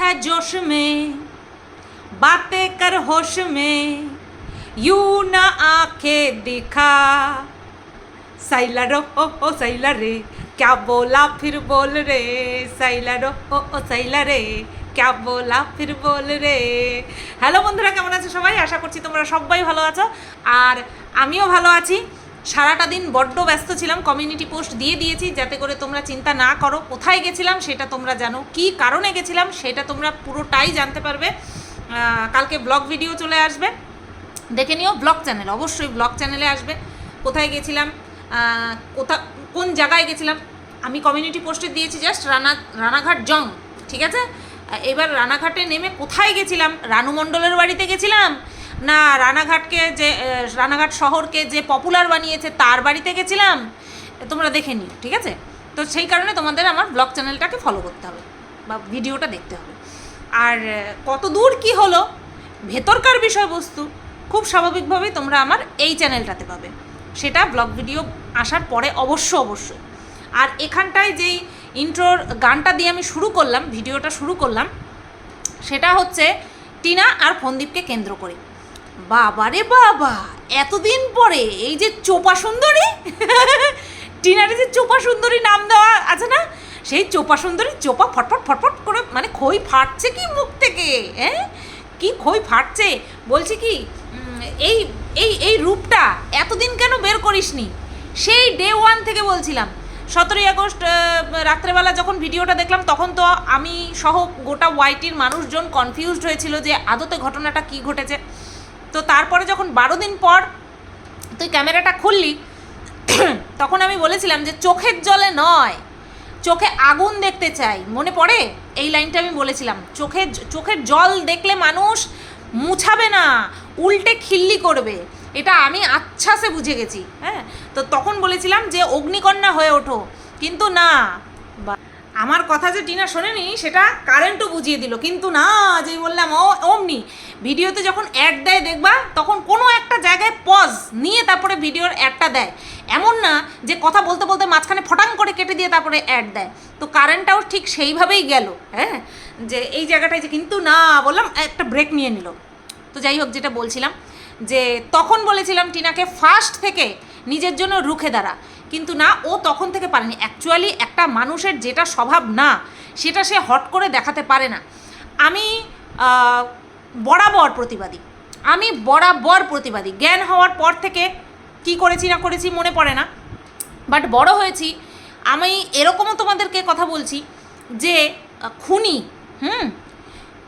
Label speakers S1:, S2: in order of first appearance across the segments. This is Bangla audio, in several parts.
S1: है जोश में बातें कर होश में यू ना आंखें दिखा साइलर ओ ओ साइलर रे क्या बोला फिर बोल रे साइलर ओ ओ সাইলা রে क्या बोला फिर बोल রে হ্যালো বন্ধুরা কেমন আছো সবাই আশা করছি তোমরা সবাই ভালো আছো আর আমিও ভালো আছি সারাটা দিন বড্ড ব্যস্ত ছিলাম কমিউনিটি পোস্ট দিয়ে দিয়েছি, যাতে করে তোমরা চিন্তা না করো কোথায় গেছিলাম, সেটা তোমরা জানো, কি কারণে গেছিলাম, সেটা তোমরা পুরোটাই জানতে পারবে। কালকে ব্লগ ভিডিও চলে আসবে। দেখে নিও ব্লগ চ্যানেল অবশ্যই ব্লগ চ্যানেলে আসবে। কোথায় গেছিলাম কোথা, কোন জায়গায় গেছিলাম, আমি কমিউনিটি পোস্টে দিয়েছি জাস্ট রানা, রানাঘাট জং, ঠিক আছে? এবার রানাঘাটে নেমে কোথায় গেছিলাম, রানু মণ্ডলের বাড়িতে গেছিলাম না, রানাঘাটকে যে রানাঘাট শহরকে যে পপুলার বানিয়েছে, তার বাড়িতে গেছিলাম, তোমরা দেখে নিও, ঠিক আছে? তো সেই কারণে তোমাদের আমার ব্লগ চ্যানেলটাকে ফলো করতে হবে, বা ভিডিওটা দেখতে হবে। আর কত দূর কি হলো, ভেতরকার বিষয়বস্তু, খুব স্বাভাবিকভাবেই তোমরা আমার এই চ্যানেলটাতে পাবে। সেটা ব্লগ ভিডিও আসার পরে অবশ্য অবশ্যই আর এখানটায় যেই ইন্ট্রোর গানটা দিয়ে আমি শুরু করলাম ভিডিওটা শুরু করলাম, সেটা হচ্ছে টিনা আর ফন্দীপকে কেন্দ্র করে। বাবারে বাবা, এতদিন পরে, এই যে চোপা সুন্দরী? টিনারে যে চোপা সুন্দরী নাম দেওয়া আছে না, সেই চোপা সুন্দরী চোপা ফটফট ফটফট করে মানে খই ফাটছে কি মুখ থেকে হ্যাঁ? কি খই ফাটছে? বলছি কি এই এই এই রূপটা এতদিন কেন বের করিসনি? সেই ডে ওয়ান থেকে বলছিলাম। সতেরোই আগস্ট রাত্রেবেলা যখন ভিডিওটা দেখলাম, তখন তো আমি সহ গোটা ওয়াইটির মানুষজন কনফিউজড হয়েছিল যে আদতে ঘটনাটা কি ঘটেছে। তো তারপরে যখন বারো দিন পর তুই ক্যামেরাটা খুললি, তখন আমি বলেছিলাম যে চোখের জলে নয়, চোখে আগুন দেখতে চাই। মনে পড়ে? এই লাইনটা আমি বলেছিলাম। চোখের চোখের জল দেখলে মানুষ মুছাবে না, উল্টে খিল্লি করবে। এটা আমি আচ্ছাসে বুঝে গেছি হ্যাঁ? তো তখন বলেছিলাম যে অগ্নিকন্যা হয়ে ওঠো। কিন্তু না আমার কথা যে টিনা শোনেনি, সেটা কারেন্টও বুঝিয়ে দিল। কিন্তু না, যেই বললাম, ও অমনি ভিডিওতে যখন অ্যাড দেয় দেখবা, তখন কোনো একটা জায়গায় পজ নিয়ে তারপরে ভিডিওর অ্যাডটা দেয়। এমন না যে কথা বলতে বলতে মাঝখানে ফটাং করে কেটে দিয়ে তারপরে অ্যাড দেয়। তো কারেন্টটাও ঠিক সেইভাবেই গেল হ্যাঁ? যে এই জায়গাটায় যে কিন্তু না, বললাম, একটা ব্রেক নিয়ে নিল। তো যাই হোক, যেটা বলছিলাম, যে তখন বলেছিলাম টিনাকে ফার্স্ট থেকে নিজের জন্য রুখে দাঁড়া। কিন্তু না, ও তখন থেকে পারেনি। অ্যাকচুয়ালি একটা মানুষের যেটা স্বভাব না, সেটা সে হট করে দেখাতে পারে না। আমি বরাবর প্রতিবাদী। আমি বরাবর প্রতিবাদী। জ্ঞান হওয়ার পর থেকে কি করেছি না করেছি মনে পড়ে না। বাট বড় হয়েছি। আমি এরকমও তোমাদেরকে কথা বলছি যে খুনি, হুম?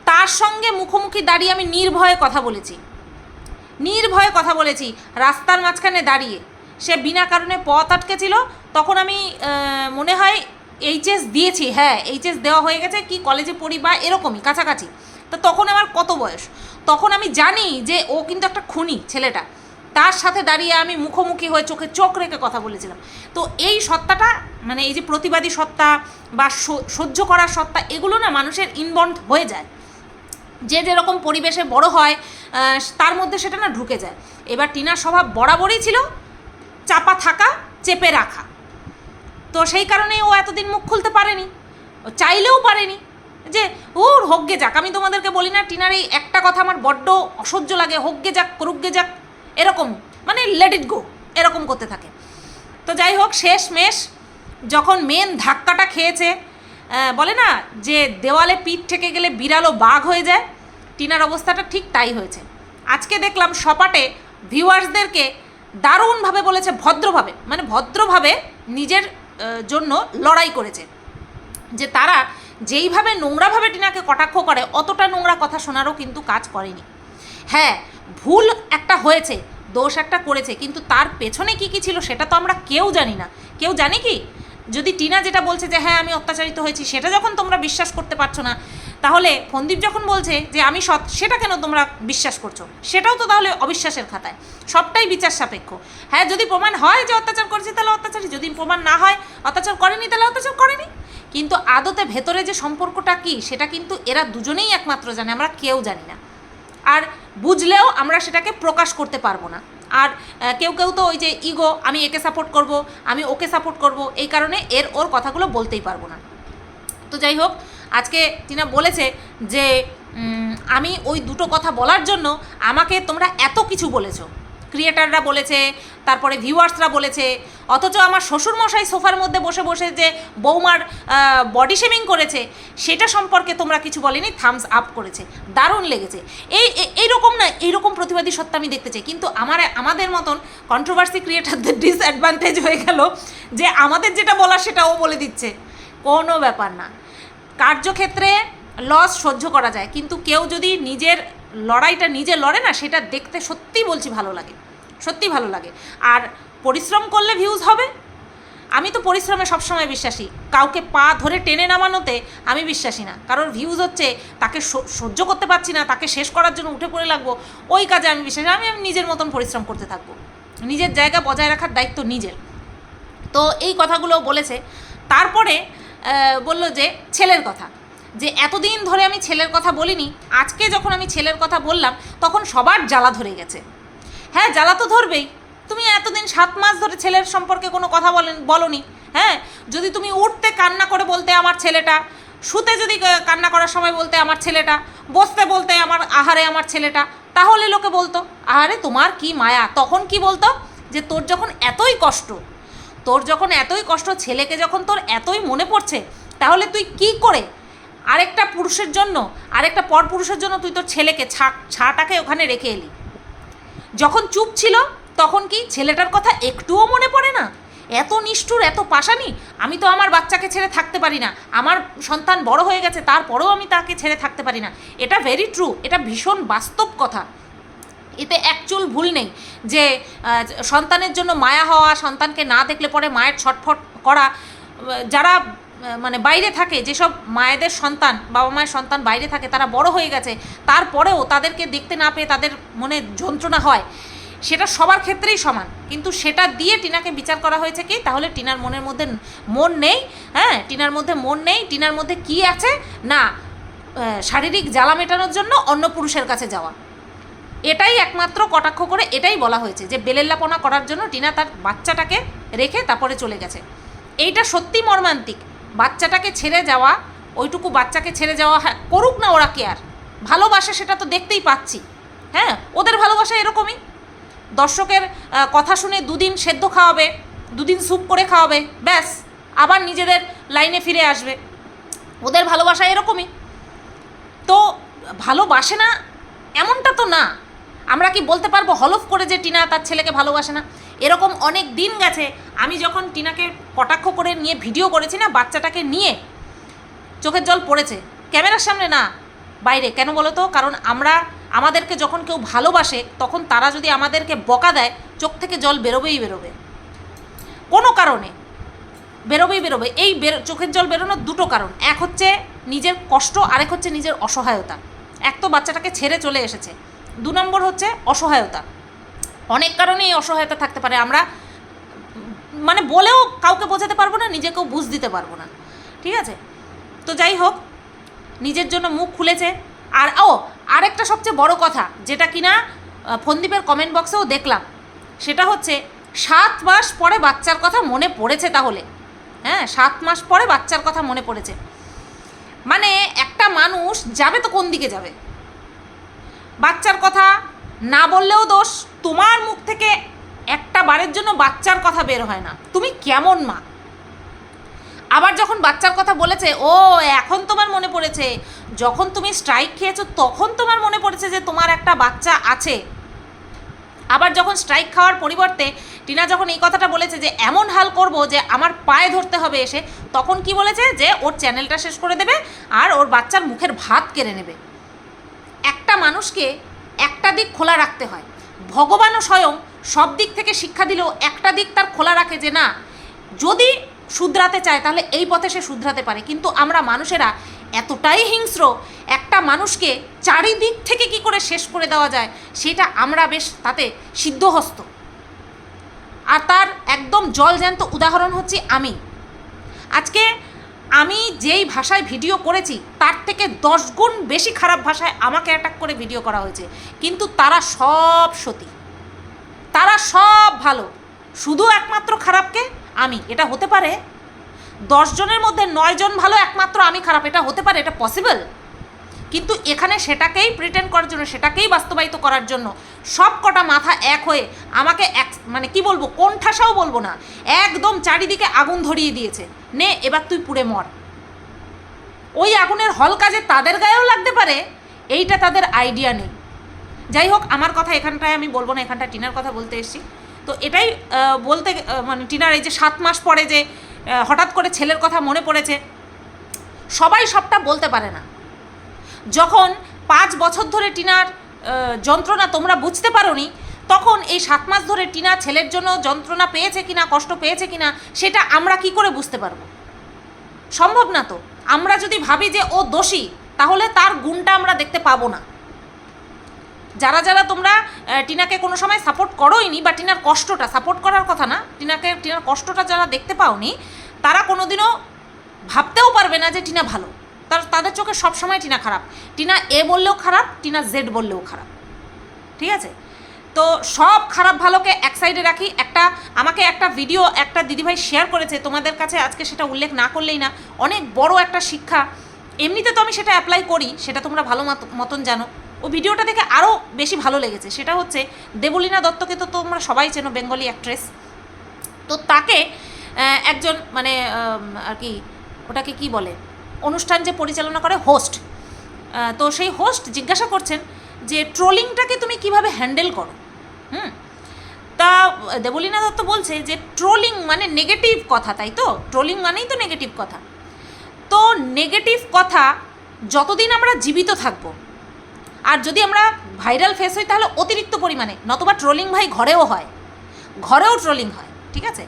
S1: তার সঙ্গে মুখোমুখি দাঁড়িয়ে আমি নির্ভয়ে কথা বলেছি। নির্ভয়ে কথা বলেছি, রাস্তার মাঝখানে দাঁড়িয়ে। সে বিনা কারণে পথ আটকেছিল, তখন আমি মনে হয় এইচএস দিয়েছি হ্যাঁ এইচএস দেওয়া হয়ে গেছে, কি কলেজে পড়ি বা এরকমই, কাছাকাছি। তো তখন আমার কত বয়স? তখন আমি জানি যে ও কিন্তু একটা খুনি ছেলেটা। তার সাথে দাঁড়িয়ে আমি মুখোমুখি হয়ে চোখে চোখ রেখে কথা বলেছিলাম। তো এই সত্তাটা মানে এই যে প্রতিবাদী সত্তা বা সহ্য করার সত্তা, এগুলো না মানুষের ইনবন্ড হয়ে যায়। যে যেরকম পরিবেশে বড় হয় তার মধ্যে সেটা না ঢুকে যায়। এবার টিনার স্বভাব বরাবরই ছিল চাপা থাকা, চেপে রাখা। তো সেই কারণেই ও এতদিন মুখ খুলতে পারেনি। ও চাইলেও পারেনি। যে ওর হোকগে যাক। আমি তোমাদেরকে বলি না, টিনার এই একটা কথা আমার বড্ড অসহ্য লাগে। হোকগে যাক করুকগে যাক, এরকম মানে লেট ইট গো এরকম করতে থাকে। তো যাই হোক শেষ মেশ যখন মেন ধাক্কাটা খেয়েছে বলে না, যে দেওয়ালে পিঠ থেকে গেলে বিড়ালও বাঘ হয়ে যায়, টিনার অবস্থাটা ঠিক তাই হয়েছে। আজকে দেখলাম সপাটে ভিউয়ার্সদেরকে দারুণভাবে বলেছে, ভদ্রভাবে মানে ভদ্রভাবে নিজের জন্য লড়াই করেছে। যে তারা যেইভাবে নোংরাভাবে টিনাকে কটাক্ষ করে, অতটা নোংরা কথা শোনারও কিন্তু কাজ করেনি। হ্যাঁ ভুল একটা হয়েছে, দোষ একটা করেছে, কিন্তু তার পেছনে কি কি ছিল সেটা তো আমরা কেউ জানি না। কেউ জানি কি? যদি টিনা যেটা বলছে যে হ্যাঁ আমি অত্যাচারিত হয়েছি, সেটা যখন তোমরা বিশ্বাস করতে পারছ না তাহলে ফন্দীপ যখন বলছে যে আমি সৎ, সেটা কেন তোমরা বিশ্বাস করছ? সেটাও তো তাহলে অবিশ্বাসের খাতায়। সবটাই বিচার সাপেক্ষ। হ্যাঁ যদি প্রমাণ হয় যে অত্যাচার করেছে, তাহলে অত্যাচারী যদি প্রমাণ না হয়, অত্যাচার করেনি, তাহলে অত্যাচার করেনি। কিন্তু আদতে ভেতরে যে সম্পর্কটা কি, সেটা কিন্তু এরা দুজনেই একমাত্র জানে, আমরা কেউ জানি না। আর বুঝলেও আমরা সেটাকে প্রকাশ করতে পারব না। আর কেউ কেউ তো ওই যে ইগো, আমি একে সাপোর্ট করব, আমি ওকে সাপোর্ট করব, এই কারণে এর, ওর কথাগুলো বলতেই পারব না। তো যাই হোক আজকে টিনা বলেছে যে আমি ওই দুটো কথা বলার জন্য আমাকে তোমরা এত কিছু বলেছ। ক্রিয়েটাররা বলেছে, তারপরে ভিউয়ার্সরা বলেছে, অথচ আমার শ্বশুরমশাই সোফার মধ্যে বসে বসে যে বৌমার বডি শেমিং করেছে, সেটা সম্পর্কে তোমরা কিছু বলেনি থামস আপ করেছে। দারুণ লেগেছে। এই এইরকম না, এইরকম প্রতিবাদী সত্য আমি দেখতে চাই। কিন্তু আমার, আমাদের মতন কন্ট্রোভার্সি ক্রিয়েটারদের ডিসঅ্যাডভান্টেজ হয়ে গেল যে আমাদের যেটা বলার সেটা ও বলে দিচ্ছে। কোনো ব্যাপার না। কার্যক্ষেত্রে লস সহ্য করা যায়। কিন্তু কেউ যদি নিজের লড়াইটা নিজে লড়ে না, সেটা দেখতে সত্যিই বলছি ভালো লাগে। সত্যি ভালো লাগে। আর পরিশ্রম করলে ভিউজ হবে। আমি তো পরিশ্রমে সবসময় বিশ্বাসী। কাউকে পা ধরে টেনে নামানোতে আমি বিশ্বাসী না। কারণ ভিউজ হচ্ছে, তাকে সহ্য করতে পারছি না, তাকে শেষ করার জন্য উঠে পড়ে লাগবো। ওই কাজে আমি বিশ্বাসী আমি আমি নিজের মতন পরিশ্রম করতে থাকব। নিজের জায়গা বজায় রাখার দায়িত্ব নিজের। তো এই কথাগুলো বলেছে। তারপরে বলল যে ছেলের কথা। যে এতদিন ধরে আমি ছেলের কথা বলিনি, আজকে যখন আমি ছেলের কথা বললাম, তখন সবার জ্বালা ধরে গেছে। হ্যাঁ জ্বালা তো ধরবেই। তুমি এতদিন সাত মাস ধরে ছেলের সম্পর্কে কোনো কথা বলেন বলনি। হ্যাঁ যদি তুমি উঠতে কান্না করে বলতে আমার ছেলেটা, শুতে যদি কান্না করার সময় বলতে আমার ছেলেটা, বসতে বলতে আমার আহারে আমার ছেলেটা, তাহলে লোকে বলতো, আহারে, তোমার কি মায়া? তখন কি বলতো? যে তোর যখন এতই কষ্ট তোর যখন এতই কষ্ট, ছেলেকে যখন তোর এতই মনে পড়ছে, তাহলে তুই কি করে আরেকটা পুরুষের জন্য, আরেকটা পরপুরুষের জন্য তুই তোর ছেলেকে ছা, ছাটাকে ওখানে রেখে এলি? যখন চুপ ছিল, তখন কি ছেলেটার কথা একটুও মনে পড়ে না? এত নিষ্ঠুর, এত পাশানি, আমি তো আমার বাচ্চাকে ছেড়ে থাকতে পারি না। আমার সন্তান বড় হয়ে গেছে, তারপরেও আমি তাকে ছেড়ে থাকতে পারি না। এটা ভেরি ট্রু এটা ভীষণ বাস্তব কথা। এতে অ্যাকচুয়াল ভুল নেই যে সন্তানের জন্য মায়া হওয়া, সন্তানকে না দেখলে পরে মায়ের ছটফট করা যারা মানে বাইরে থাকে, যেসব মায়েদের সন্তান, বাবা মায়ের সন্তান বাইরে থাকে, তারা বড় হয়ে গেছে, তারপরেও তাদেরকে দেখতে না পেয়ে তাদের মনে যন্ত্রণা হয়, সেটা সবার ক্ষেত্রেই সমান। কিন্তু সেটা দিয়ে টিনাকে বিচার করা হয়েছে কি? তাহলে টিনার মনের মধ্যে মন নেই হ্যাঁ? টিনার মধ্যে মন নেই, টিনার মধ্যে কি আছে? না শারীরিক জ্বালা মেটানোর জন্য অন্য পুরুষের কাছে যাওয়া। এটাই একমাত্র কটাক্ষ করে এটাই বলা হয়েছে যে বেলেল্লাপনা করার জন্য টিনা তার বাচ্চাটাকে রেখে তারপরে চলে গেছে। এইটা সত্যি মর্মান্তিক। বাচ্চাটাকে ছেড়ে যাওয়া, ওইটুকু বাচ্চাকে ছেড়ে যাওয়া হ্যাঁ করুক না ওরা কেয়ার। ভালোবাসে সেটা তো দেখতেই পাচ্ছি। হ্যাঁ ওদের ভালোবাসা এরকমই। দর্শকের কথা শুনে দুদিন সেদ্ধ খাওয়াবে, দুদিন স্যুপ করে খাওয়াবে, ব্যাস, আবার নিজেদের লাইনে ফিরে আসবে। ওদের ভালোবাসা এরকমই। তো ভালোবাসে না, এমনটা তো না। আমরা কি বলতে পারব হলফ করে যে টিনা তার ছেলেকে ভালোবাসে না? এরকম অনেক দিন গেছে, আমি যখন টিনাকে কটাক্ষ করে নিয়ে ভিডিও করেছি না, বাচ্চাটাকে নিয়ে চোখের জল পড়েছে। ক্যামেরার সামনে না, বাইরে। কেন বলো তো? কারণ আমরা, আমাদেরকে যখন কেউ ভালোবাসে, তখন তারা যদি আমাদেরকে বকা দেয়, চোখ থেকে জল বেরোবেই বেরোবে। কোনো কারণে বেরোবেই বেরোবে। এই চোখের জল বেরোনোর দুটো কারণ। এক হচ্ছে নিজের কষ্ট, আরেক হচ্ছে নিজের অসহায়তা। এক তো বাচ্চাটাকে ছেড়ে চলে এসেছে। দু নম্বর হচ্ছে অসহায়তা। অনেক কারণেই অসহায়তা থাকতে পারে। আমরা মানে বলেও কাউকে বোঝাতে পারব না, নিজেকেও বুঝ দিতে পারব না। ঠিক আছে? তো যাই হোক, নিজের জন্য মুখ খুলেছে। আর, ও, আরেকটা সবচেয়ে বড় কথা, যেটা কিনা ফন্দীপের কমেন্ট বক্সেও দেখলাম, সেটা হচ্ছে সাত মাস পরে বাচ্চার কথা মনে পড়েছে তাহলে। হ্যাঁ সাত মাস পরে বাচ্চার কথা মনে পড়েছে। মানে একটা মানুষ যাবে তো কোন দিকে যাবে? বাচ্চার কথা না বললেও দোষ। তোমার মুখ থেকে একটা বারের জন্য বাচ্চার কথা বের হয় না। তুমি কেমন মা? আবার যখন বাচ্চার কথা বলেছে, ও, এখন তোমার মনে পড়েছে। যখন তুমি স্ট্রাইক খেয়েছো, তখন তোমার মনে পড়েছে যে তোমার একটা বাচ্চা আছে। আবার যখন স্ট্রাইক খাওয়ার পরিবর্তে টিনা যখন এই কথাটা বলেছে যে, এমন হাল করব যে আমার পায়ে ধরতে হবে এসে, তখন কি বলেছে? যে, ওর চ্যানেলটা শেষ করে দেবে আর ওর বাচ্চার মুখের ভাত কেড়ে নেবে। একটা মানুষকে একটা দিক খোলা রাখতে হয়। ভগবানও স্বয়ং সব দিক থেকে শিক্ষা দিলেও একটা দিক তার খোলা রাখে যে না, যদি শুধরাতে চায় তাহলে এই পথে সে শুধরাতে পারে। কিন্তু আমরা মানুষেরা এতটাই হিংস্র, একটা মানুষকে চারিদিক থেকে কি করে শেষ করে দেওয়া যায় সেটা আমরা বেশ তাতে সিদ্ধহস্ত। আর তার একদম জলজ্যান্ত উদাহরণ হচ্ছে আমি। আজকে আমি যেই ভাষায় ভিডিও করেছি, তার থেকে দশ গুণ বেশি খারাপ ভাষায় আমাকে অ্যাটাক করে ভিডিও করা হয়েছে। কিন্তু তারা সব সতী। তারা সব ভালো। শুধু একমাত্র খারাপকে আমি। এটা হতে পারে দশজনের মধ্যে নয়জন ভালো, একমাত্র আমি খারাপ। এটা হতে পারে, এটা পসিবল কিন্তু এখানে সেটাকেই প্রিটেন্ড করার জন্য, সেটাকেই বাস্তবায়িত করার জন্য সব কটা মাথা এক হয়ে আমাকে এক মানে কি বলব কোন ঠাসাও বলব না, একদম চারিদিকে আগুন ধরিয়ে দিয়েছে। নে, এবার তুই পুড়ে মর। ওই আগুনের হল কাজে তাদের গায়েও লাগতে পারে, এইটা তাদের আইডিয়া নেই। যাই হোক, আমার কথা এখানটায় আমি বলব না, এখানটায় টিনার কথা বলতে এসেছি। তো এটাই বলতে মানে টিনার এই যে সাত মাস পরে যে হঠাৎ করে ছেলের কথা মনে পড়েছে, সবাই সবটা বলতে পারে না। যখন পাঁচ বছর ধরে টিনার যন্ত্রণা তোমরা বুঝতে পারোনি, তখন এই সাত মাস ধরে টিনা ছেলের জন্য যন্ত্রণা পেয়েছে কিনা, কষ্ট পেয়েছে কিনা, সেটা আমরা কি করে বুঝতে পারব? সম্ভব না তো। আমরা যদি ভাবি যে ও দোষী, তাহলে তার গুণটা আমরা দেখতে পাবো না। যারা যারা তোমরা টিনাকে কোনো সময় সাপোর্ট করোইনি, বা টিনার কষ্টটা সাপোর্ট করার কথা না, টিনাকে, টিনার কষ্টটা যারা দেখতে পাওনি, তারা কোনোদিনও ভাবতেও পারবে না যে টিনা ভালো। তার তাদের চোখে সবসময় টিনা খারাপ। টিনা এ বললেও খারাপ, টিনা জেড বললেও খারাপ। ঠিক আছে? তো সব খারাপ ভালোকে এক সাইডে রাখি। একটা, আমাকে একটা ভিডিও একটা দিদিভাই শেয়ার করেছে, তোমাদের কাছে আজকে সেটা উল্লেখ না করলেই না। অনেক বড় একটা শিক্ষা। এমনিতে তো আমি সেটা অ্যাপ্লাই করি, সেটা তোমরা ভালো মত- মতন জানো। ও ভিডিওটা দেখে আরও বেশি ভালো লেগেছে। সেটা হচ্ছে, দেবলীনা দত্তকে তো তোমরা সবাই চেনো, বেঙ্গলি অ্যাক্ট্রেস তো তাকে একজন মানে আর কি, ওটাকে কি বলে? অনুষ্ঠান যে পরিচালনা করে হোস্ট তো সেই হোস্ট জিজ্ঞাসা করছেন যে ট্রোলিংটাকে তুমি কীভাবে হ্যান্ডেল করো? হুম? তা দেবলীনা দত্ত বলছে যে ট্রোলিং মানে নেগেটিভ কথা, তাই তো? ট্রোলিং মানেই তো নেগেটিভ কথা। তো নেগেটিভ কথা যতদিন আমরা জীবিত থাকব, আর যদি আমরা ভাইরাল ফেস হই তাহলে অতিরিক্ত পরিমাণে, নতবা ট্রোলিং ভাই ঘরেও হয়, ঘরেও ট্রোলিং হয়, ঠিক আছে?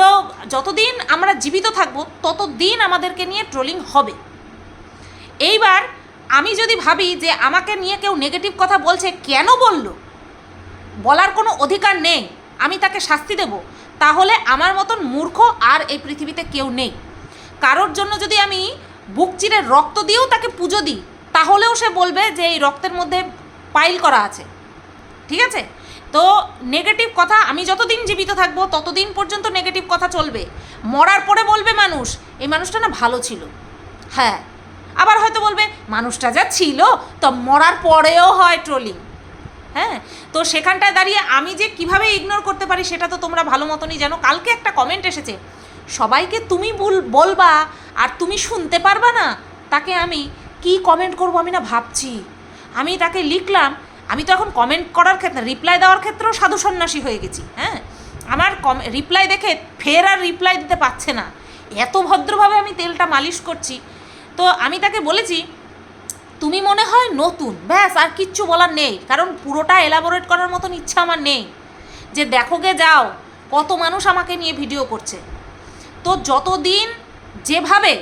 S1: তো যতদিন আমরা জীবিত থাকব, ততদিন আমাদেরকে নিয়ে ট্রোলিং হবে। এইবার আমি যদি ভাবি যে আমাকে নিয়ে কেউ নেগেটিভ কথা বলছে, কেন বলল? বলার কোনো অধিকার নেই। আমি তাকে শাস্তি দেব। তাহলে আমার মতন মূর্খ আর এই পৃথিবীতে কেউ নেই। কারোর জন্য যদি আমি বুক চিরে রক্ত দিয়েও তাকে পুজো দিই, তাহলেও সে বলবে যে এই রক্তের মধ্যে পাইল করা আছে। ঠিক আছে? তো নেগেটিভ কথা, আমি যতদিন জীবিত থাকব, ততদিন পর্যন্ত নেগেটিভ কথা চলবে। মরার পরে বলবে মানুষ, এই মানুষটা না ভালো ছিল। হ্যাঁ আবার হয়তো বলবে, মানুষটা যা ছিল, তো মরার পরেও হয় ট্রোলিং হ্যাঁ তো সেখানটায় দাঁড়িয়ে আমি যে কীভাবে ইগনোর করতে পারি, সেটা তো তোমরা ভালো মতনই জানো। কালকে একটা কমেন্ট এসেছে, সবাইকে তুমি বল- বলবা আর তুমি শুনতে পারবা না? তাকে আমি, কি কমেন্ট করব আমি না ভাবছি? আমি তাকে লিখলাম আমি তো এখন কমেন্ট করার ক্ষেত্রে রিপ্লাই দেওয়ার ক্ষেত্রেও সাধু সন্ন্যাসী হয়ে গেছি হ্যাঁ? আমার কম রিপ্লাই দেখে ফের আর রিপ্লাই দিতে পারছে না। এত ভদ্রভাবে আমি তেলটা মালিশ করছি। তো আমি তাকে বলেছি, তুমি মনে হয় নতুন, ব্যাস, আর কিচ্ছু বলার নেই, কারণ পুরোটা এলাবোরেট করার মতন ইচ্ছা আমার নেই। যে দেখো গে যাও, কত মানুষ আমাকে নিয়ে ভিডিও করছে। তো যতদিন যেভাবে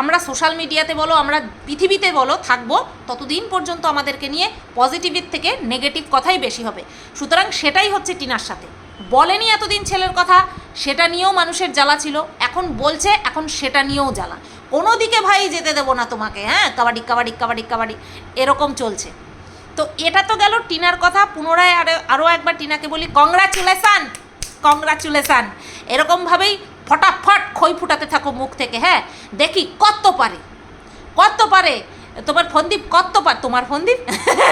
S1: আমরা সোশ্যাল মিডিয়াতে বলো, আমরা পৃথিবীতে বলো, থাকব, ততদিন পর্যন্ত আমাদেরকে নিয়ে পজিটিভের থেকে নেগেটিভ কথাই বেশি হবে। সুতরাং সেটাই হচ্ছে টিনার সাথে। বলেনি এতদিন ছেলের কথা, সেটা নিয়েও মানুষের জ্বালা ছিল, এখন বলছে, এখন সেটা নিয়েও জ্বালা। কোনো দিকে ভাই যেতে দেবো না তোমাকে হ্যাঁ? কাবাডি কাবাডি কাবাডি কাবাডি, এরকম চলছে। তো এটা তো গেল টিনার কথা, পুনরায় আরও আরও একবার টিনাকে বলি কংগ্রাচুলেশান কংগ্রাচুলেশান এরকমভাবেই ফটাফট খই ফুটাতে থাকো মুখ থেকে হ্যাঁ? দেখি কত পারে। কত পারে? তোমার ফন্দীপ কত পার তোমার ফন্দীপ?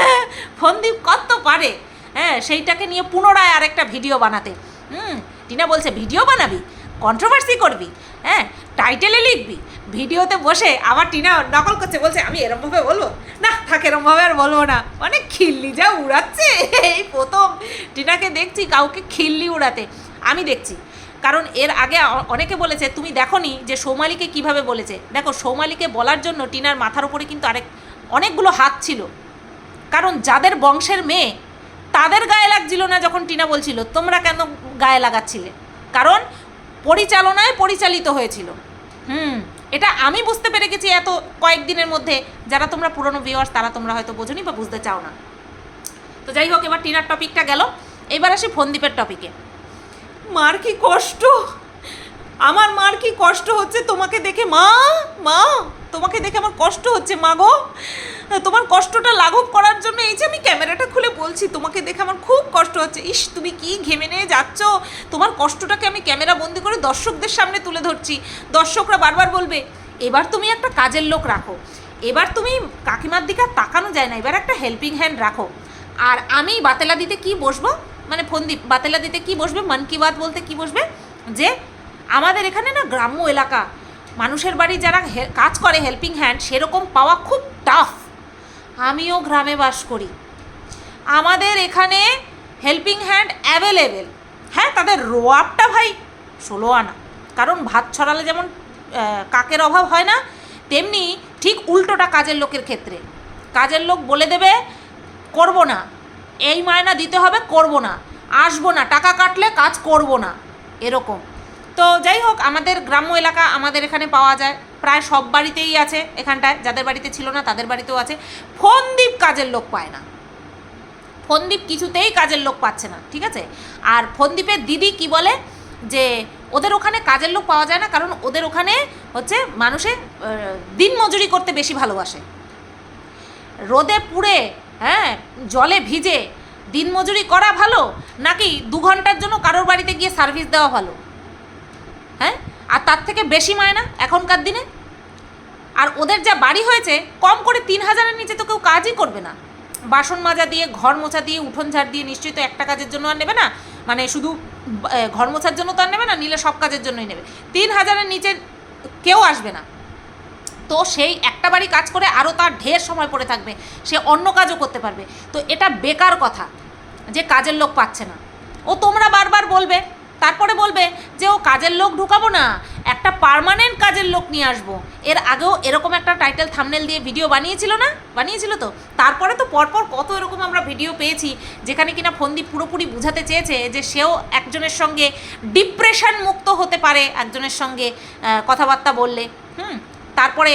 S1: ফন্দীপ কত পারে? হ্যাঁ সেইটাকে নিয়ে পুনরায় আরেকটা ভিডিও বানাতে। হুম, টিনা বলছে, ভিডিও বানাবি? কন্ট্রোভার্সি করবি? হ্যাঁ টাইটেলে লিখবি? ভিডিওতে বসে আবার টিনা নকল করছে, বলছে, আমি এরমভাবে বলব? না, থাক, এরমভাবে আর বলব না। মানে খিল্লি যা উড়াচ্ছে। এই প্রথম টিনাকে দেখছি কাউকে খিল্লি উড়াতে। আমি দেখছি কারণ এর আগে অনেকে বলেছে, তুমি দেখোনি যে সৌমালিকে কীভাবে বলেছে? দেখো, সৌমালিকে বলার জন্য টিনার মাথার উপরে কিন্তু আরেক, অনেকগুলো হাত ছিল। কারণ যাদের বংশের মেয়ে, তাদের গায়ে লাগছিল না যখন টিনা বলছিল, তোমরা কেন গায়ে লাগাচ্ছিলে? কারণ পরিচালনায় পরিচালিত হয়েছিল। হুম, এটা আমি বুঝতে পেরে গেছি এত কয়েকদিনের মধ্যে। যারা তোমরা পুরনো ভিউয়ার্স তারা তোমরা হয়তো বোঝনি বা বুঝতে চাও না। তো যাই হোক, এবার টিনার টপিকটা গেল। এবার আসি ফন্দীপের টপিকে মার কি কষ্ট? আমার মার কি কষ্ট হচ্ছে তোমাকে দেখে? মা মা, তোমাকে দেখে আমার কষ্ট হচ্ছে, মা গো। তোমার কষ্টটা লাঘব করার জন্য এই যে আমি ক্যামেরাটা খুলে বলছি, তোমাকে দেখে আমার খুব কষ্ট হচ্ছে। ইস, তুমি কি ঘেমে নিয়ে যাচ্ছ? তোমার কষ্টটাকে আমি ক্যামেরা বন্দি করে দর্শকদের সামনে তুলে ধরছি। দর্শকরা বারবার বলবে, এবার তুমি একটা কাজের লোক রাখো। এবার তুমি কাকিমার দিকে তাকানো যায় না। এবার একটা হেল্পিং হ্যান্ড রাখো। আর আমি বাতেলা দিতে কি বসবো? মানে ফন্দীপ বাতেলা দিতে কি বসবে, মন কি বাত বলতে কি বসবে? যে আমাদের এখানে না গ্রাম্য এলাকা, মানুষের বাড়ি যারা কাজ করে হেল্পিং হ্যান্ড সেরকম পাওয়া খুব টাফ আমিও গ্রামে বাস করি। আমাদের এখানে হেল্পিং হ্যান্ড অ্যাভেলেবেল হ্যাঁ তাদের রোয়াবটা ভাই ষোলো আনা। কারণ ভাত ছড়ালে যেমন কাকের অভাব হয় না, তেমনি ঠিক উল্টোটা কাজের লোকের ক্ষেত্রে। কাজের লোক বলে দেবে, করব না। এই মায়না দিতে হবে, করব না। আসব না, টাকা কাটলে কাজ করব না। এরকম। তো যাই হোক, আমাদের গ্রাম্য এলাকা আমাদের এখানে পাওয়া যায়। প্রায় সব বাড়িতেই আছে এখানটায়, যাদের বাড়িতে ছিল না তাদের বাড়িতেও আছে। ফোনদ্বীপ কাজের লোক পায় না। ফোনদ্বীপ কিছুতেই কাজের লোক পাচ্ছে না, ঠিক আছে? আর ফোনদ্বীপের দিদি কি বলে যে, ওদের ওখানে কাজের লোক পাওয়া যায় না, কারণ ওদের ওখানে হচ্ছে মানুষে দিন মজুরি করতে বেশি ভালোবাসে। রোদে পুড়ে হ্যাঁ জলে ভিজে। দিনমজুরি করা ভালো, নাকি দু ঘণ্টার জন্য কারোর বাড়িতে গিয়ে সার্ভিস দেওয়া ভালো? হ্যাঁ আর তার থেকে বেশি মায়না এখনকার দিনে? আর ওদের যা বাড়ি হয়েছে, কম করে তিন হাজারের নিচে তো কেউ কাজই করবে না। বাসন মাজা দিয়ে, ঘর মোছা দিয়ে, উঠোন ঝাড় দিয়ে নিশ্চয়ই তো একটা কাজের জন্য আর নেবে না। মানে শুধু ঘর মোছার জন্য তো আর নেবে না, নিলে সব কাজের জন্যই নেবে। তিন হাজারের নিচে কেউ আসবে না। তো সেই একটা বাড়ি কাজ করে আরও তার ঢের সময় পড়ে থাকবে। সে অন্য কাজও করতে পারবে। তো এটা বেকার কথা যে কাজের লোক পাচ্ছে না। ও তোমরা বারবার বলবে, তারপরে বলবে যে ও কাজের লোক ঢুকাবো না, একটা পার্মানেন্ট কাজের লোক নিয়ে আসব। এর আগেও এরকম একটা টাইটেল থামনেল দিয়ে ভিডিও বানিয়েছিল না? বানিয়েছিল তো? তারপরে তো পরপর কত এরকম আমরা ভিডিও পেয়েছি, যেখানে কিনা ফন্দি পুরোপুরি বুঝাতে চেয়েছে যে সেও একজনের সঙ্গে ডিপ্রেশন মুক্ত হতে পারে, একজনের সঙ্গে কথাবার্তা বললে। হুম? তারপরে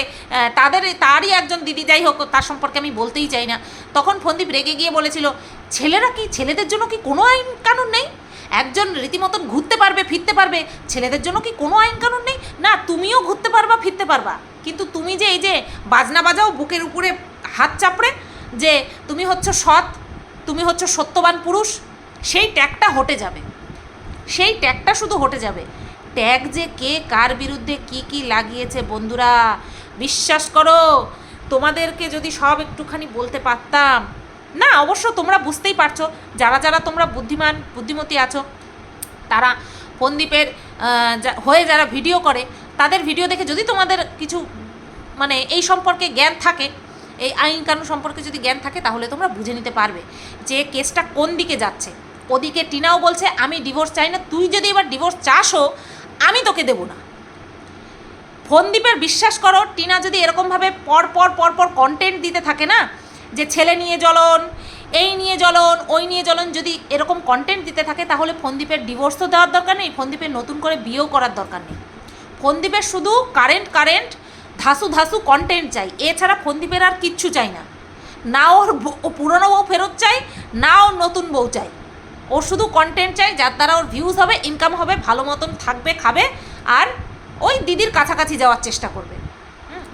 S1: তাদের, তারই একজন দিদি যাই হোক, তার সম্পর্কে আমি বলতেই চাই না। তখন ফন্দীপ রেগে গিয়ে বলেছিল, ছেলেরা কি, ছেলেদের জন্য কি কোনো আইন কানুন নেই? একজন রীতিমতন ঘুরতে পারবে, ফিরতে পারবে, ছেলেদের জন্য কি কোনো আইন কানুন নেই? না, তুমিও ঘুরতে পারবা, ফিরতে পারবা। কিন্তু তুমি যে এই যে বাজনা বাজাও, বুকের উপরে হাত চাপড়ে, যে তুমি হচ্ছে সৎ, তুমি হচ্ছে সত্যবান পুরুষ, সেই ট্যাগটা হটে যাবে। সেই ট্যাগটা শুধু হটে যাবে। ট্যাগ যে কে, কার বিরুদ্ধে কি কি লাগিয়েছে বন্ধুরা? বিশ্বাস করো, তোমাদেরকে যদি সব একটুখানি বলতে পারতাম। না, অবশ্য তোমরা বুঝতেই পারছ, যারা যারা তোমরা বুদ্ধিমান, বুদ্ধিমতী আছো, তারা ফন্দীপের হয়ে যারা ভিডিও করে, তাদের ভিডিও দেখে যদি তোমাদের কিছু মানে এই সম্পর্কে জ্ঞান থাকে, এই আইন কানুন সম্পর্কে যদি জ্ঞান থাকে, তাহলে তোমরা বুঝে নিতে পারবে যে কেসটা কোন দিকে যাচ্ছে। ওদিকে টিনাও বলছে, আমি ডিভোর্স চাই না, তুই যদি এবার ডিভোর্স চাসও আমি তোকে দেবো না। ফোনদ্বীপের বিশ্বাস করো, টিনা যদি এরকমভাবে পর পর পর পর কন্টেন্ট দিতে থাকে না, যে ছেলে নিয়ে জ্বলন, এই নিয়ে জ্বলন, ওই নিয়ে জ্বলন, যদি এরকম কন্টেন্ট দিতে থাকে, তাহলে ফোনদ্বীপের ডিভোর্স তো দেওয়ার দরকার নেই ফোনদ্বীপের নতুন করে বিয়েও করার দরকার নেই। ফোনদ্বীপের শুধু কারেন্ট কারেন্ট ধাসু ধাসু কন্টেন্ট চাই, এছাড়া ফোনদ্বীপের আর কিচ্ছু চাই না। না ওর পুরনো বউ ফেরত চাই, না ওর নতুন বউ চাই। ওর শুধু কন্টেন্ট চাই, যার দ্বারা ওর ভিউজ হবে ইনকাম হবে, ভালো মতন থাকবে, খাবে, আর ওই দিদির কাছাকাছি যাওয়ার চেষ্টা করবে।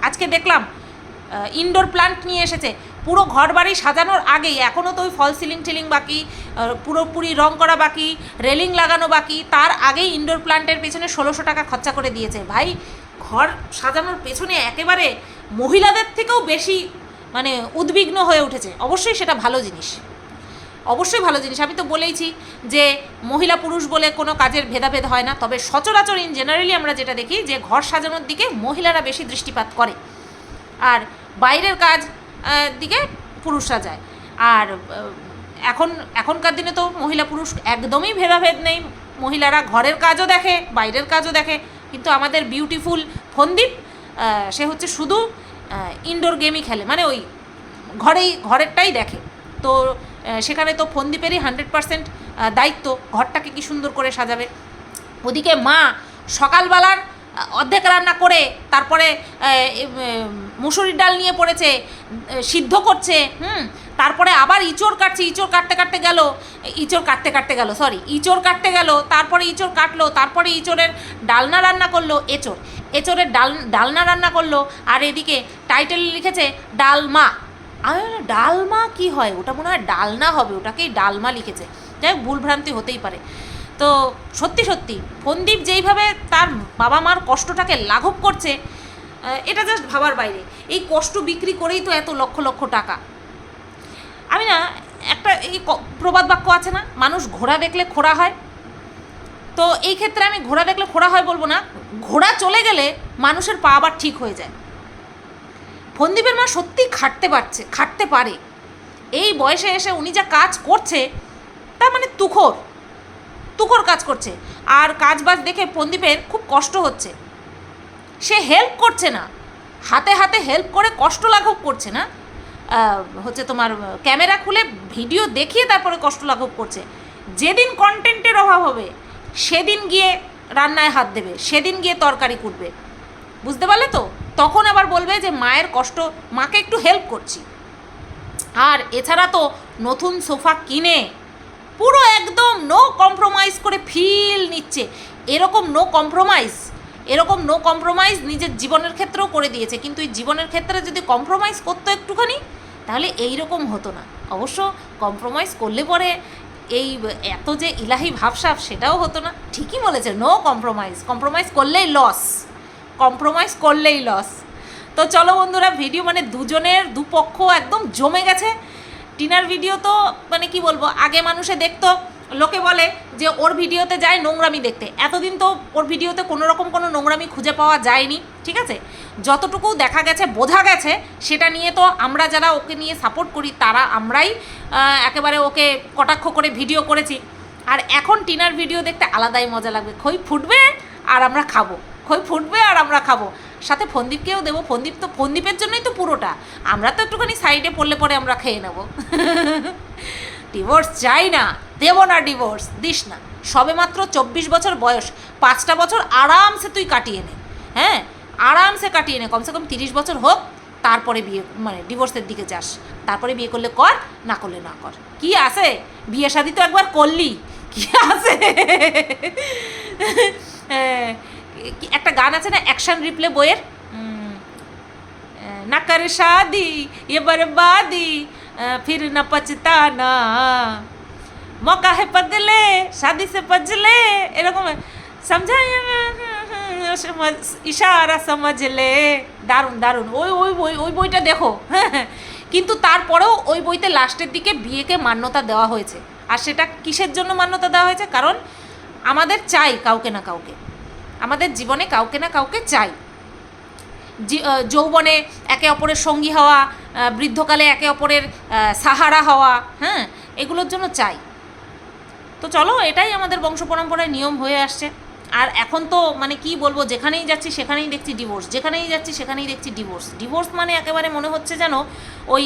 S1: আজকে দেখলাম ইনডোর প্লান্ট নিয়ে এসেছে। পুরো ঘর বাড়ি সাজানোর আগেই এখনও তো ওই ফল সিলিং টিলিং বাকি পুরোপুরি রং করা বাকি রেলিং লাগানো বাকি, তার আগেই ইনডোর প্লান্টের পেছনে ষোলোশো টাকা খরচা করে দিয়েছে। ভাই, ঘর সাজানোর পেছনে একেবারে মহিলাদের থেকেও বেশি মানে উদ্বিগ্ন হয়ে উঠেছে। অবশ্যই সেটা ভালো জিনিস। অবশ্যই ভালো জিনিস। আমি তো বলেইছি যে মহিলা পুরুষ বলে কোনো কাজের ভেদাভেদ হয় না। তবে সচরাচর ইন জেনারেলি আমরা যেটা দেখি যে ঘর সাজানোর দিকে মহিলারা বেশি দৃষ্টিপাত করে। আর বাইরের কাজ দিকে পুরুষরা যায়। আর এখন, এখনকার দিনে তো মহিলা পুরুষ একদমই ভেদাভেদ নেই। মহিলারা ঘরের কাজও দেখে, বাইরের কাজও দেখে। কিন্তু আমাদের বিউটিফুল ফন্দীপ সে হচ্ছে শুধু ইনডোর গেমই খেলে। মানে ওই ঘরেই, ঘরেরটাই দেখে। তো সেখানে তো ফন্দীপেরই হান্ড্রেড পারসেন্ট দায়িত্ব, ঘরটাকে কি সুন্দর করে সাজাবে। ওদিকে মা সকালবেলার অর্ধেক রান্না করে, তারপরে মুসুরির ডাল নিয়ে পড়েছে সিদ্ধ করছে, হুম, তারপরে আবার ইঁচড় কাটছে, ইঁচড় কাটতে কাটতে গেল, ইঁচড় কাটতে কাটতে গেল সরি ইঁচড় কাটতে গেল, তারপরে ইঁচড় কাটলো, তারপরে ইঁচড়ের ডালনা রান্না করল, এঁচড়, এঁচড়ের ডাল, ডালনা রান্না করল, আর এদিকে টাইটেল লিখেছে ডালমা আমি ডালমা কি হয়? ওটা মনে হয় ডালনা হবে, ওটাকেই ডালমা লিখেছে। যাই ভুলভ্রান্তি হতেই পারে। তো সত্যি সত্যি ফন্দীপ যেইভাবে তার বাবা মার কষ্টটাকে লাঘব করছে এটা জাস্ট ভাবার বাইরে। এই কষ্ট বিক্রি করেই তো এত লক্ষ লক্ষ টাকা। আমি না, একটা এই প্রবাদ বাক্য আছে না, মানুষ ঘোড়া দেখলে খোড়া হয়। তো এই ক্ষেত্রে আমি ঘোড়া দেখলে খোড়া হয় বলব না, ঘোড়া চলে গেলে মানুষের পা আবার ঠিক হয়ে যায়। ফন্দীপের মা সত্যি খাটতে পারছে, খাটতে পারে। এই বয়সে এসে উনি যা কাজ করছে তা মানে তুখোর। তুখোর কাজ করছে। আর কাজ বাজ দেখে ফন্দীপের খুব কষ্ট হচ্ছে। সে হেল্প করছে না। হাতে হাতে হেল্প করে কষ্ট লাঘব করছে না। হচ্ছে তোমার ক্যামেরা খুলে ভিডিও দেখিয়ে তারপরে কষ্ট লাঘব করছে। যেদিন কন্টেন্টের অভাব হবে, সেদিন গিয়ে রান্নায় হাত দেবে, সেদিন গিয়ে তরকারি কুটবে। বুঝতে পারলে তো? তখন আবার বলবে যে, মায়ের কষ্ট, মাকে একটু হেল্প করছি। আর এছাড়া তো নতুন সোফা কিনে পুরো একদম নো কম্প্রোমাইজ করে ফিল নিচ্ছে। এরকম নো কম্প্রোমাইজ এরকম নো কম্প্রোমাইজ নিজের জীবনের ক্ষেত্রেও করে দিয়েছে। কিন্তু এই জীবনের ক্ষেত্রে যদি কম্প্রোমাইজ করতো একটুখানি, তাহলে এই রকম হতো না। অবশ্য কম্প্রোমাইজ করলে পরে এই এত যে ইলাহি ভাবসাব, সেটাও হতো না। ঠিকই বলেছে নো কম্প্রোমাইজ কম্প্রোমাইজ করলেই লস কম্প্রোমাইজ করলেই লস তো চলো বন্ধুরা ভিডিও মানে দুজনের দুপক্ষ একদম জমে গেছে। টিনার ভিডিও তো মানে কি বলব, আগে মানুষে দেখতো। লোকে বলে যে, ওর ভিডিওতে যায় নোংরামি দেখতে। এতদিন তো ওর ভিডিওতে কোনো রকম কোনো নোংরামি খুঁজে পাওয়া যায়নি, ঠিক আছে? যতটুকু দেখা গেছে, বোঝা গেছে, সেটা নিয়ে তো আমরা যারা ওকে নিয়ে সাপোর্ট করি, তারা আমরাই একেবারে ওকে কটাক্ষ করে ভিডিও করেছি। আর এখন টিনার ভিডিও দেখতে আলাদাই মজা লাগবে। খই ফুটবে আর আমরা খাব। খই ফুটবে আর আমরা খাব। সাথে ফন্দীপকেও দেবো। ফন্দীপ তো ফন্দীপের জন্যই তো পুরোটা। আমরা তো একটুখানি সাইডে পড়লে পরে আমরা খেয়ে নেব। ডিভোর্স চাই না। দেব না ডিভোর্স দিস না। সবে মাত্র চব্বিশ বছর বয়স। পাঁচটা বছর আরামসে তুই কাটিয়ে নে। হ্যাঁ? আরামসে কাটিয়ে নে। কমসে কম তিরিশ বছর হোক তারপরে বিয়ে মানে ডিভোর্সের দিকে যাস। তারপরে বিয়ে করলে কর না করলে না কর। কি আছে? বিয়ে শাদি তো একবার করলি। কি আছে? হ্যাঁ, একটা গান আছে না? অ্যাকশন রিপ্লে বইয়ের? না কারে সাদি এবারে বাদি ফির না পচতা না মকা হে পদলে, শাদি সে পজলে, এরকম। সমঝাই ইশারা সমঝলে। দারুণ দারুণ। ওই ওই বই, ওই বইটা দেখো। হ্যাঁ কিন্তু তারপরেও ওই বইতে লাস্টের দিকে বিয়েকে মান্যতা দেওয়া হয়েছে। আর সেটা কিসের জন্য মান্যতা দেওয়া হয়েছে? কারণ আমাদের চাই কাউকে না কাউকে। আমাদের জীবনে কাউকে না কাউকে চাই। যৌবনে একে অপরের সঙ্গী হওয়া বৃদ্ধকালে একে অপরের সাহারা হওয়া হ্যাঁ এগুলোর জন্য চাই। তো চলো, এটাই আমাদের বংশ পরম্পরায় নিয়ম হয়ে আসছে। আর এখন তো মানে কি বলব, যেখানেই যাচ্ছি সেখানেই দেখছি ডিভোর্স যেখানেই যাচ্ছি সেখানেই দেখছি ডিভোর্স ডিভোর্স মানে একেবারে মনে হচ্ছে যেন ওই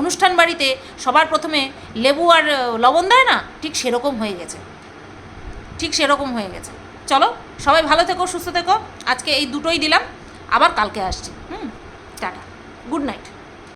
S1: অনুষ্ঠান বাড়িতে সবার প্রথমে লেবু আর লবণ দেয় না? ঠিক সেরকম হয়ে গেছে। ঠিক সেরকম হয়ে গেছে। চলো, সবাই ভালো থেকো, সুস্থ থেকো। আজকে এই দুটোই দিলাম, আবার কালকে আসছি। হুম, টাটা। Good night.